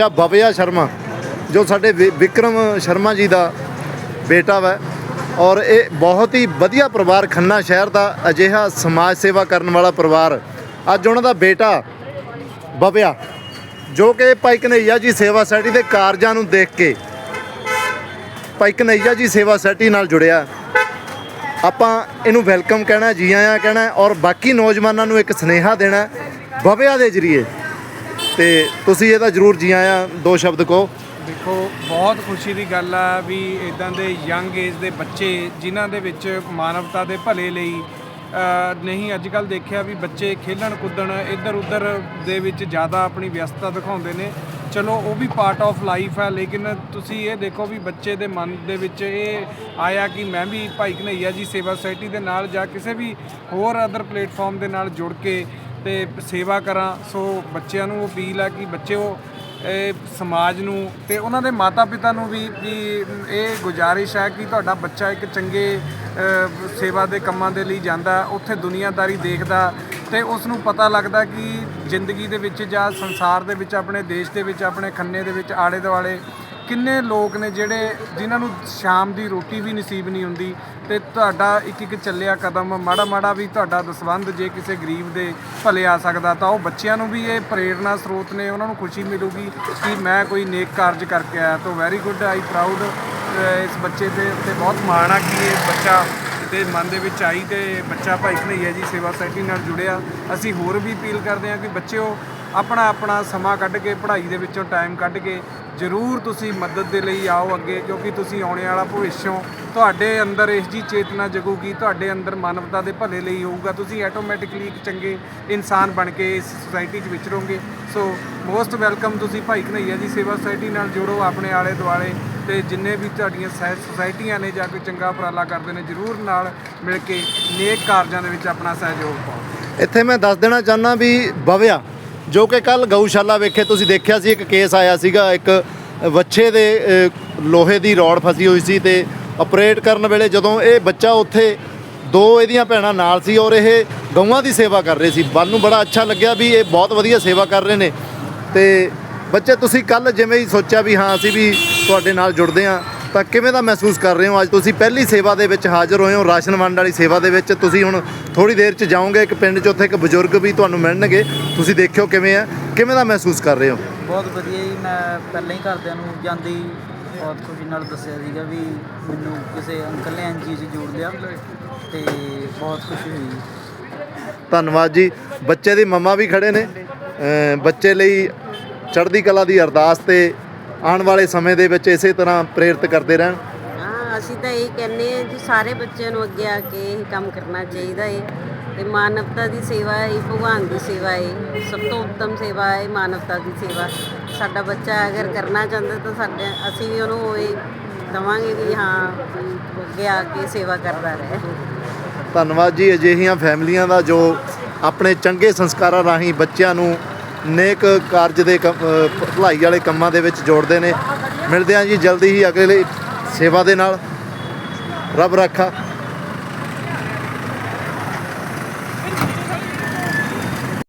ਬੱਚਾ ਭਵਿਆ ਸ਼ਰਮਾ, ਜੋ ਸਾਡੇ ਵਿ- ਵਿਕਰਮ ਸ਼ਰਮਾ ਜੀ ਦਾ ਬੇਟਾ ਵਾ। ਔਰ ਇਹ ਬਹੁਤ ਹੀ ਵਧੀਆ ਪਰਿਵਾਰ, ਖੰਨਾ ਸ਼ਹਿਰ ਦਾ ਅਜਿਹਾ ਸਮਾਜ ਸੇਵਾ ਕਰਨ ਵਾਲਾ ਪਰਿਵਾਰ। ਅੱਜ ਉਹਨਾਂ ਦਾ ਬੇਟਾ ਭਵਿਆ ਜੋ ਕਿ ਭਾਈ ਕਨਈਆ ਜੀ ਸੇਵਾ ਸੈਟੀ ਦੇ ਕਾਰਜਾਂ ਨੂੰ ਦੇਖ ਕੇ, ਭਾਈ ਕਨਈਆ ਜੀ ਸੇਵਾ ਸੋਸਾਇਟੀ ਨਾਲ ਜੁੜਿਆ। ਆਪਾਂ ਇਹਨੂੰ ਵੈਲਕਮ ਕਹਿਣਾ, ਜੀ ਆਇਆਂ ਕਹਿਣਾ, ਔਰ ਬਾਕੀ ਨੌਜਵਾਨਾਂ ਨੂੰ ਇੱਕ ਸਨੇਹਾ ਦੇਣਾ ਭਵਿਆ ਦੇ ਜਰੀਏ। ਤੇ ਤੁਸੀਂ ਇਹਦਾ ਜਰੂਰ ਜੀ ਆਇਆਂ ਦੋ ਸ਼ਬਦ ਕਹੋ। ਦੇਖੋ, ਬਹੁਤ ਖੁਸ਼ੀ ਦੀ ਗੱਲ ਆ ਵੀ ਇਦਾਂ ਦੇ ਯੰਗ ਏਜ ਦੇ ਬੱਚੇ ਜਿਨ੍ਹਾਂ ਦੇ ਵਿੱਚ ਮਾਨਵਤਾ ਦੇ ਭਲੇ ਲਈ ਨਹੀਂ ਅੱਜ ਕੱਲ ਦੇਖਿਆ ਵੀ ਬੱਚੇ ਖੇਲਣ ਕੁੱਦਣ ਇੱਧਰ ਉੱਧਰ ਦੇ ਵਿੱਚ ਜ਼ਿਆਦਾ ਆਪਣੀ ਵਿਅਸਤਤਾ ਦਿਖਾਉਂਦੇ ਨੇ। ਚਲੋ, ਉਹ ਵੀ ਪਾਰਟ ਆਫ ਲਾਈਫ ਹੈ ਲੇਕਿਨ ਤੁਸੀਂ ਇਹ ਦੇਖੋ ਵੀ ਬੱਚੇ ਦੇ ਮਨ ਦੇ ਵਿੱਚ ਇਹ ਆਇਆ ਕਿ ਮੈਂ ਵੀ ਭਾਈ ਕਨਈਆ ਜੀ ਸੇਵਾ ਸੁਸਾਇਟੀ ਦੇ ਨਾਲ ਜਾਂ ਕਿਸੇ ਵੀ ਹੋਰ ਅਦਰ ਪਲੇਟਫਾਰਮ ਦੇ ਨਾਲ ਜੁੜ ਕੇ ਤੇ ਸੇਵਾ ਕਰਾਂ, ਸੋ ਬੱਚਿਆਂ ਨੂੰ ਅਪੀਲ ਆ ਕਿ ਬੱਚਿਓ, ਇਹ ਸਮਾਜ ਨੂੰ ਤੇ ਉਹਨਾਂ ਦੇ ਮਾਤਾ-ਪਿਤਾ ਨੂੰ ਵੀ ਵੀ ਇਹ ਗੁਜ਼ਾਰਿਸ਼ ਹੈ ਕਿ ਤੁਹਾਡਾ ਬੱਚਾ ਇੱਕ ਚੰਗੇ ਸੇਵਾ ਦੇ ਕੰਮਾਂ ਦੇ ਲਈ ਜਾਂਦਾ, ਉੱਥੇ ਦੁਨੀਆਦਾਰੀ ਦੇਖਦਾ ਤੇ ਉਸ ਨੂੰ ਪਤਾ ਲੱਗਦਾ ਕਿ ਜ਼ਿੰਦਗੀ ਦੇ ਵਿੱਚ ਜਾਂ ਸੰਸਾਰ ਦੇ ਵਿੱਚ, ਆਪਣੇ ਦੇਸ਼ ਦੇ ਵਿੱਚ, ਆਪਣੇ ਖੰਨੇ ਦੇ ਵਿੱਚ ਆਲੇ ਦੁਆਲੇ ਕਿੰਨੇ ਲੋਕ ਨੇ ਜਿਹੜੇ ਜਿਨ੍ਹਾਂ ਨੂੰ ਸ਼ਾਮ ਦੀ ਰੋਟੀ ਵੀ ਨਸੀਬ ਨਹੀਂ ਹੁੰਦੀ ਤੇ ਤੁਹਾਡਾ ਇੱਕ ਇੱਕ ਚੱਲਿਆ ਕਦਮ ਮਾੜਾ ਮਾੜਾ ਵੀ ਤੁਹਾਡਾ ਦਸਵੰਧ ਜੇ ਕਿਸੇ ਗਰੀਬ ਦੇ ਭਲੇ ਆ ਸਕਦਾ ਤਾਂ ਉਹ ਬੱਚਿਆਂ ਨੂੰ ਵੀ ਇਹ ਪ੍ਰੇਰਣਾ ਸਰੋਤ ਨੇ, ਉਹਨਾਂ ਨੂੰ ਖੁਸ਼ੀ ਮਿਲੂਗੀ ਕਿ ਮੈਂ ਕੋਈ ਨੇਕ ਕਾਰਜ ਕਰਕੇ ਆਇਆ ਤਾਂ ਵੈਰੀ ਗੁੱਡ ਆਈ ਪ੍ਰਾਊਡ ਇਸ ਬੱਚੇ ਦੇ ਉੱਤੇ ਬਹੁਤ ਮਾਣ ਆ ਕਿ ਇਹ ਬੱਚਾ ਦੇ ਮਨ ਦੇ ਵਿੱਚ ਆਈ ਤੇ ਬੱਚਾ ਭਾਈ ਕਨਈਆ ਜੀ ਸੇਵਾ ਸੁਸਾਇਟੀ ਨਾਲ ਜੁੜਿਆ। ਅਸੀਂ ਹੋਰ ਵੀ ਅਪੀਲ ਕਰਦੇ ਹਾਂ ਕਿ ਬੱਚਿਓ ਆਪਣਾ ਆਪਣਾ ਸਮਾਂ ਕੱਢ ਕੇ, ਪੜ੍ਹਾਈ ਦੇ ਵਿੱਚੋਂ ਟਾਈਮ ਕੱਢ ਕੇ ਜ਼ਰੂਰ ਤੁਸੀਂ ਮਦਦ ਦੇ ਲਈ ਆਓ ਅੱਗੇ, ਕਿਉਂਕਿ ਤੁਸੀਂ ਆਉਣੇ ਵਾਲਾ ਭਵਿੱਖ ਹੋ। ਤੁਹਾਡੇ ਅੰਦਰ ਇਸ ਜੀ ਚੇਤਨਾ ਜਗੂਗੀ, ਤੁਹਾਡੇ ਅੰਦਰ ਮਾਨਵਤਾ ਦੇ ਭਲੇ ਲਈ ਹੋਊਗਾ। ਤੁਸੀਂ ਆਟੋਮੈਟਿਕਲੀ ਇੱਕ ਚੰਗੇ ਇਨਸਾਨ ਬਣ ਕੇ ਇਸ ਸੁਸਾਇਟੀ 'ਚ ਵਿਚਰੋਗੇ ਸੋ ਮੋਸਟ ਵੈਲਕਮ ਤੁਸੀਂ ਭਾਈ ਕਨਈਆ ਜੀ, ਸੇਵਾ ਸੁਸਾਇਟੀ ਨਾਲ ਜੁੜੋ ਆਪਣੇ ਆਲੇ ਦੁਆਲੇ ਤੇ ਜਿੰਨੇ ਵੀ ਤੁਹਾਡੀਆਂ ਸਹਿ- ਸੁਸਾਇਟੀਆਂ ਨੇ ਜਾਂ ਕੋਈ ਚੰਗਾ ਉਪਰਾਲਾ ਕਰਦੇ ਨੇ, ਜ਼ਰੂਰ ਨਾਲ ਮਿਲ ਕੇ ਨੇਕ ਕਾਰਜਾਂ ਦੇ ਵਿੱਚ ਆਪਣਾ ਸਹਿਯੋਗ ਪਾਓ। ਇੱਥੇ ਮੈਂ ਦੱਸ ਦੇਣਾ ਚਾਹੁੰਦਾ ਵੀ ਬਵਿਆ ਜੋ ਕਿ ਕੱਲ ਗਊਸ਼ਾਲਾ ਵੇਖੇ ਤੁਸੀਂ ਦੇਖਿਆ ਸੀ, ਇੱਕ ਕੇਸ ਆਇਆ ਸੀਗਾ, ਇੱਕ ਵੱਛੇ ਦੇ ਲੋਹੇ ਦੀ ਰੋਡ ਫਸੀ ਹੋਈ ਸੀ ਤੇ ਆਪਰੇਟ ਕਰਨ ਵੇਲੇ ਜਦੋਂ ਇਹ ਬੱਚਾ ਉੱਥੇ ਦੋ ਇਹਦੀਆਂ ਭੈਣਾਂ ਨਾਲ ਸੀ ਔਰ ਇਹ ਗਊਆਂ ਦੀ ਸੇਵਾ ਕਰ ਰਹੇ ਸੀ। ਮਨ ਨੂੰ ਬੜਾ ਅੱਛਾ ਲੱਗਿਆ ਵੀ ਇਹ ਬਹੁਤ ਵਧੀਆ ਸੇਵਾ ਕਰ ਰਹੇ ਨੇ। ਤੇ ਬੱਚੇ, ਤੁਸੀਂ ਕੱਲ ਜਿਵੇਂ ਹੀ ਸੋਚਿਆ ਵੀ ਹਾਂ, ਅਸੀਂ ਵੀ ਤੁਹਾਡੇ ਨਾਲ ਜੁੜਦੇ ਹਾਂ। ਤਾਂ ਕਿਵੇਂ ਦਾ ਮਹਿਸੂਸ ਕਰ ਰਹੇ ਹੋ? ਅੱਜ ਤੁਸੀਂ ਪਹਿਲੀ ਸੇਵਾ ਦੇ ਵਿੱਚ ਹਾਜ਼ਰ ਹੋਏ ਹੋ ਰਾਸ਼ਨ ਵੰਡ ਵਾਲੀ ਸੇਵਾ ਦੇ ਵਿੱਚ। ਤੁਸੀਂ ਹੁਣ ਥੋੜੀ ਦੇਰ 'ਚ ਜਾਓਗੇ ਇੱਕ ਪਿੰਡ 'ਚ ਉੱਥੇ ਇੱਕ ਬਜ਼ੁਰਗ ਵੀ ਤੁਹਾਨੂੰ ਮਿਲਣਗੇ। ਤੁਸੀਂ ਦੇਖਿਓ ਕਿਵੇਂ ਆ ਕਿਵੇਂ ਦਾ ਮਹਿਸੂਸ ਕਰ ਰਹੇ ਹੋ? ਬਹੁਤ ਵਧੀਆ ਜੀ ਮੈਂ ਪਹਿਲਾਂ ਹੀ ਘਰਦਿਆਂ ਨੂੰ ਜਾਂਦੇ ਬਹੁਤ ਖੁਸ਼ੀ ਨਾਲ ਦੱਸਿਆ ਸੀਗਾ ਵੀ ਮੈਨੂੰ ਕਿਸੇ ਅੰਕਲ ਨੇ ਐਨਜੀਓ 'ਚ ਜੋੜ ਲਿਆ ਤੇ ਬਹੁਤ ਖੁਸ਼ੀ ਹੋਈ ਧੰਨਵਾਦ ਜੀ। ਬੱਚੇ ਦੀ ਮੰਮਾ ਵੀ ਖੜੇ ਨੇ। ਬੱਚੇ ਲਈ ਚੜ੍ਹਦੀ ਕਲਾ ਦੀ ਅਰਦਾਸ ਤੇ ਆਉਣ ਵਾਲੇ ਸਮੇਂ ਦੇ ਵਿੱਚ ਇਸੇ ਤਰ੍ਹਾਂ ਪ੍ਰੇਰਿਤ ਕਰਦੇ ਰਹਿਣ। ਹਾਂ ਅਸੀਂ ਤਾਂ ਇਹ ਕਹਿੰਦੇ ਹਾਂ ਜੀ ਸਾਰੇ ਬੱਚਿਆਂ ਨੂੰ ਅੱਗੇ ਆ ਕੇ ਇਹ ਕੰਮ ਕਰਨਾ ਚਾਹੀਦਾ ਹੈ ਤੇ ਮਾਨਵਤਾ ਦੀ ਸੇਵਾ ਹੈ ਭਗਵਾਨ ਦੀ ਸੇਵਾ ਹੈ ਸਭ ਤੋਂ ਉੱਤਮ ਸੇਵਾ ਹੈ ਮਾਨਵਤਾ ਦੀ ਸੇਵਾ। ਸਾਡਾ ਬੱਚਾ ਅਗਰ ਕਰਨਾ ਚਾਹੁੰਦਾ ਤਾਂ ਸਾਡੇ ਅਸੀਂ ਵੀ ਉਹਨੂੰ ਇਹ ਦਵਾਂਗੇ ਵੀ ਹਾਂ ਅੱਗੇ ਆ ਕੇ ਸੇਵਾ ਕਰਦਾ ਰਹੇ। ਧੰਨਵਾਦ ਜੀ ਅਜਿਹੀਆਂ ਫੈਮਲੀਆਂ ਦਾ ਜੋ ਆਪਣੇ ਚੰਗੇ ਸੰਸਕਾਰਾਂ ਰਾਹੀਂ ਬੱਚਿਆਂ ਨੂੰ ਨੇਕ ਕਾਰਜ ਦੇ ਕੰਮ- ਅ, ਭਲਾਈ ਵਾਲੇ ਕੰਮਾਂ ਦੇ ਵਿੱਚ ਜੋੜਦੇ ਨੇ। ਮਿਲਦੇ ਹਾਂ ਜੀ ਜਲਦੀ ਹੀ ਅਗਲੇ ਸੇਵਾ ਦੇ ਨਾਲ। ਰੱਬ ਰਾਖਾ।